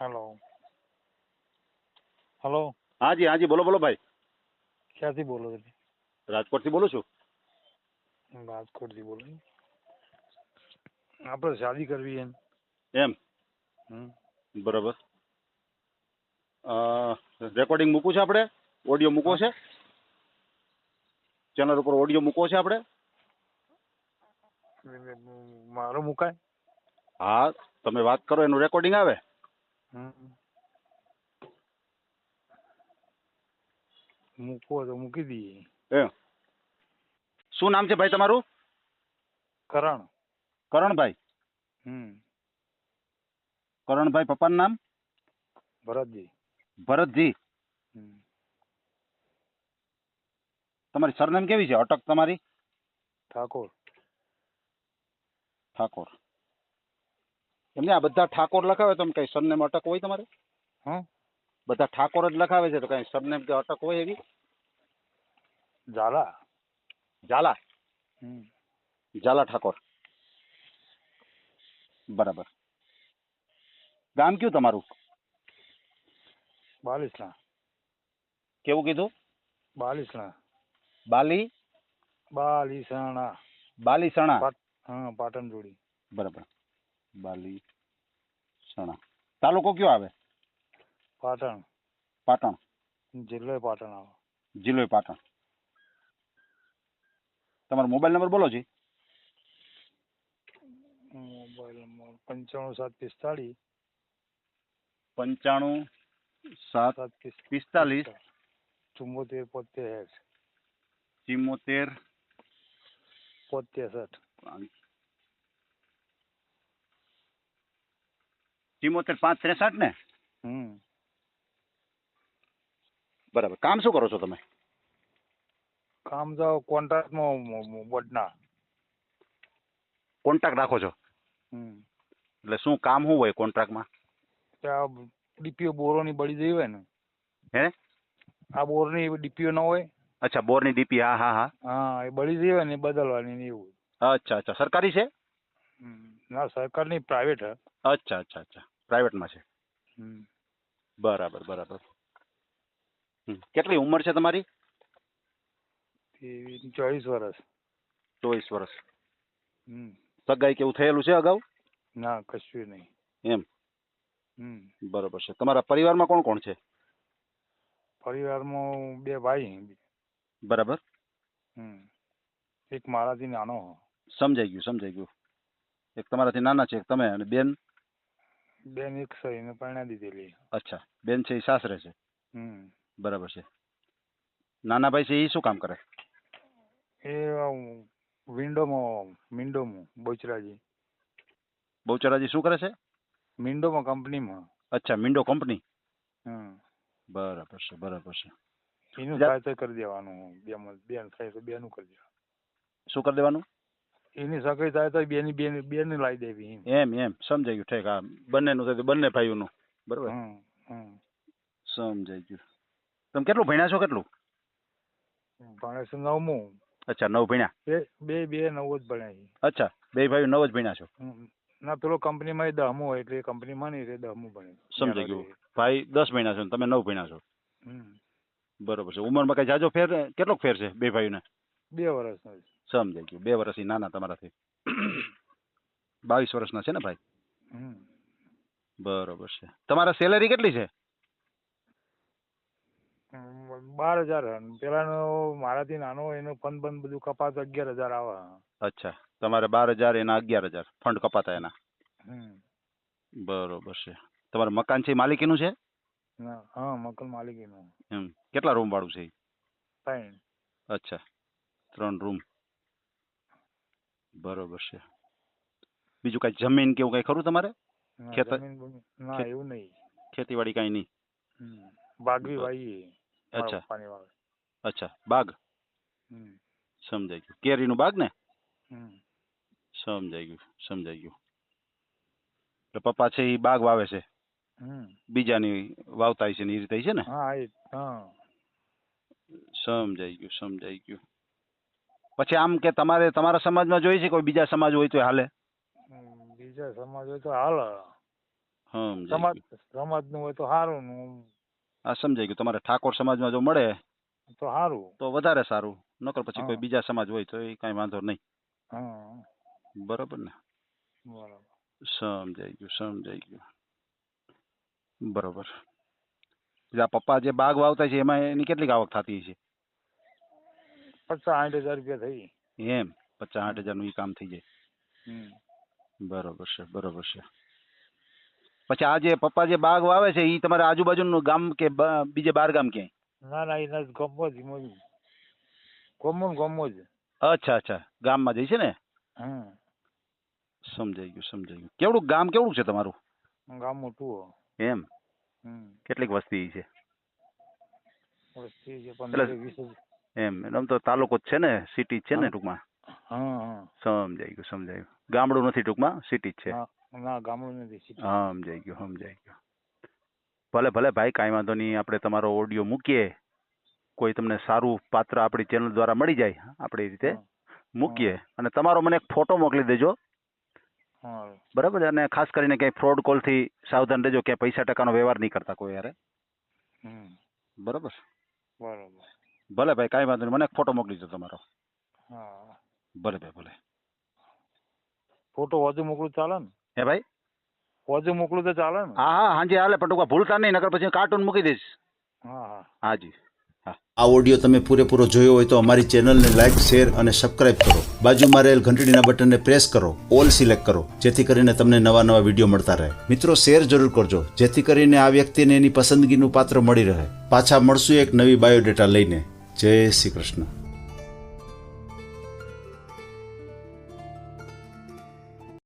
Hello hello હાજી હાજી બોલો બોલો ભાઈ. ક્યાંથી બોલો છો રાજકોટથી બોલું છું. રાજકોટથી બોલો આપણે શાદી કરવી એમ? એમ બરાબર. રેકોર્ડિંગ મૂકું છે આપણે? ઓડિયો મૂકો છે? ચેનલ ઉપર ઓડિયો મૂકો છે આપણે? મારો મુકાય? હા તમે વાત કરો એનું રેકોર્ડિંગ આવે? મૂકવો તો મૂકી દઈએ. એમ શું નામ છે ભાઈ તમારું? કરણ. કરણભાઈ. હમ. કરણભાઈ પપ્પાનું નામ? ભરતજી. ભરતજી. તમારી સરનેમ કેવી છે? અટક તમારી? ઠાકોર. ઠાકોર. એમને આ બધા ઠાકોર લખાવે તો કઈ સરનેમ અટક હોય તમારે? હા. બધા ઠાકોર જ લખાવે છે તો કઈ સરનેમ કે અટક હોય એવી? ઝાલા. ઝાલા. ઝાલા ઠાકોર. બરાબર. ગામ કયું તમારું? બાલિસણા. કેવું કીધું? બાલિસણા. બાલી? બાલીસણા. બાલીસણા. હા પાટણ જોડી. બરાબર. બાલીસણા તાલુકો કયો આવે? પાટણ. પાટણ. જિલ્લો પાટણ આવે. જિલ્લો પાટણ. તમારો મોબાઈલ નંબર બોલો જી. મોબાઈલ નંબર પંચાણું સાત પિસ્તાળીસ. પંચાણું સાત સાત પિસ- પિસ્તાલીસ. ચુમ્મોતેર પોતેર ચિમોતેર. ચિમોતેર પાંચ ત્રેસઠ ને? હમ. બરાબર. કામ શું કરો છો તમે? કામ તો કોન્ટ્રાક્ટમાં વડના કોન્ટ્રાક્ટ રાખો છો? એટલે શું કામ શું હોય કોન્ટ્રાક્ટમાં ડીપીઓ બોરોની બળી ગઈ હોય ને. હે? આ બોરની ડીપીઓ ન હોય. અચ્છા બોરની ડીપી હા હા હા. હા એ બળી ગઈ હોય ને બદલવાની ને એવું. અચ્છા અચ્છા. સરકારી છે. ના સરકારની પ્રાઇવેટ અચ્છા અચ્છા અચ્છા. પ્રાઇવેટમાં છે. બરાબર બરાબર. કેટલી ઉંમર છે તમારી? ચોવીસ વર્ષ ચોવીસ વર્ષ સગાઈ કેવું થયેલું છે અગાઉ? ના કશું નહીં. એમ? બરોબર છે. તમારા પરિવારમાં કોણ કોણ છે? પરિવારમાં બે ભાઈ બરાબર. એક મારાથી નાનો. સમજાઈ ગયું સમજાઈ ગયું. એક તમારાથી નાના છે એક તમે અને બેન. બેન એક છે એને પરણા દીધેલી. અચ્છા બેન છે એ સાસરે છે? હમ. બરાબર છે. નાના ભાઈ છે એ શું કામ કરે? એ વિન્ડોમાં વિન્ડોમાં બોચરાજી બહુચરાજી. શું કરે છે? વિન્ડોમાં કંપનીમાં. અચ્છા મિન્ડો કંપની? હમ. બરાબર છે બરાબર છે. એનું જા- કરી દેવાનું બે બેન થાય તો બેનું કરી દેવાનું. શું કરી દેવાનું? એની સગાઈ થાય તો બેની બેની બેની લાવી દેવી એમ. એમ સમજાઈ ગયું ઠીક. હા બંનેનું થાય બંને ભાઈઓનું. બરાબર? સમજાઈ ગયું. તમે કેટલું ભણ્યા છો કેટલું? ભણે છે નવમું. અચ્છા નવ ભણ્યા? બે બે બે નવ જ ભણ્યા છે અચ્છા બે ભાઈઓ નવ જ ભણ્યા છો. ના પેલો કંપનીમાં એ દહમું હોય એટલે કંપનીમાં નહીં એટલે દહમું ભણે સમજાઈ ગયું. ભાઈ દસ ભણ્યા છો તમે નવ ભણ્યા છો? બરોબર છે. ઉંમરમાં કઈ જાજો ફેર કેટલોક ફેર છે બે ભાઈઓને? બે વર્ષનો છે. સમજાઈ ગયું બે વર્ષથી નાના તમારાથી. બાવીસ વર્ષના છે ને ભાઈ? બરોબર છે. તમારા સેલેરી કેટલી છે? બાર હજાર. પેલાનો મારાથી નાનો એનો ફંડ બંધ બધું કપાત અગિયાર હજાર આવે. અચ્છા. તમારે બાર હજાર એના અગિયાર હજાર. ફંડ કપાતા એના. બરોબર છે. તમારું મકાન છે માલિકીનું છે? હા મકાન માલિકીનું. એમ. કેટલા રૂમ વાળું છે ત્રણ. અચ્છા. ત્રણ રૂમ. બરોબર છે. બીજું કઈ જમીન કેવું કઈ ખરું તમારે? ના, ખેતર- જમીન બમીન- ના ખેત- એવું નહીં. ખેતીવાડી કઈ નહીં? હમ. બાગવી વાઈ અચ્છા. પાણી વાવે. અચ્છા બાગ? હમ. સમજાઈ ગયું. કેરીનું બાગ ને? હમ. સમજાઈ ગયું સમજાઈ ગયું. એટલે પપ્પા છે એ બાગ વાવે છે. હમ. બીજાની વાવતા છે ને એ રીતે છે ને? હા એ હા. સમજાઈ ગયું સમજાઈ ગયું. પછી આમ કે તમારે તમારા સમાજમાં જોઈએ છે કોઈ બીજા સમાજ હોય તો હાલે? બીજા સમાજ હોય તો હાલ. સમાજ સમાજનું હોય તો સારું આ સમજાઈ ગયું. તમારે ઠાકોર સમાજમાં જો મળે તો સારું તો વધારે સારું. નકર પછી કોઈ બીજા સમાજ હોય તો એ કાંઈ વાંધો નહીં. બરોબર બરાબર ને? બરાબર. સમજાઈ ગયું સમજાઈ ગયું. બરોબર. પપ્પા જે બાગ વાવતા છે એમાં એની કેટલીક આવક થતી છે પચાસ સાઠ હજાર રૂપિયા થઈ. એમ? પચાસ સાઠ હજારનું એ કામ થઈ જાય. હમ. બરોબર છે બરોબર છે. પછી આ જે પપ્પા જે બાગ વાવે છે એ તમારા આજુબાજુનું ગામ કે બ- બીજે બાર ગામ ક્યાંય? ના ના એના ગમો જ એમાં જ. ગમો ને ગમો જ. અચ્છા અચ્છા. ગામમાં જઈ છે ને? હમ. સમજાઈ ગયું સમજાઈ ગયું. કેવડું ગામ કેવડું છે તમારું? ગામ મોટું હો. એમ? હમ. કેટલીક વસ્તી છે? વસ્તી છે પંદર એટલે- વીસ જ. એમ આમ તો તાલુકો જ છે ને સિટી છે ને. ટૂંકમાં. હા સમજાઈ ગયું સમજાઈ ગયું. ગામડું નથી ટૂંકમાં સિટી જ છે. ના ગામડું નથી city. હા સમજાઈ ગયું સમજાઈ ગયું. ભલે ભલે ભાઈ કાંઈ વાંધો નહીં આપણે તમારો ઓડિયો મૂકીએ. કોઈ તમને સારું પાત્ર આપણી ચેનલ દ્વારા મળી જાય આપણી રીતે. મૂકીએ. અને તમારો મને એક ફોટો મોકલી દેજો. બરાબર? અને ખાસ કરીને ક્યાંય ફ્રોડ કોલથી સાવધાન રહેજો ક્યાંય પૈસા ટકાનો વ્યવહાર નહીં કરતા કોઈ યારે. બરાબર? બરોબર. ભલે ભાઈ કાંઈ વાંધો નહીં. મને એક ફોટો મોકલી દો તમારો. હા. ભલે ભાઈ ભલે. ફોટો વધુ મોકલું ચાલે ને? હે ભાઈ? વધુ મોકલું તો ચાલે ને? હા હા હાજી હાલે પણ ટૂંકા ભૂલતા નહીં નકર પછી કાર્ટૂન મૂકી દઈશ. હા હા. હાજી આ ઓડિયો તમે પૂરેપૂરો જોયો હોય તો અમારી ચેનલને લાઇક શેર અને સબસ્ક્રાઇબ કરો. બાજુમાં રહેલ ઘંટડીના બટનને પ્રેસ કરો ઓલ સિલેક્ટ કરો જેથી કરીને તમને નવા નવા વીડિયો મળતા રહે. મિત્રો શેર જરૂર કરજો જેથી કરીને આ વ્યક્તિને એની પસંદગીનું પાત્ર મળી રહે. પાછા મળશું એક નવી બાયોડેટા લઈને. જય શ્રી કૃષ્ણ.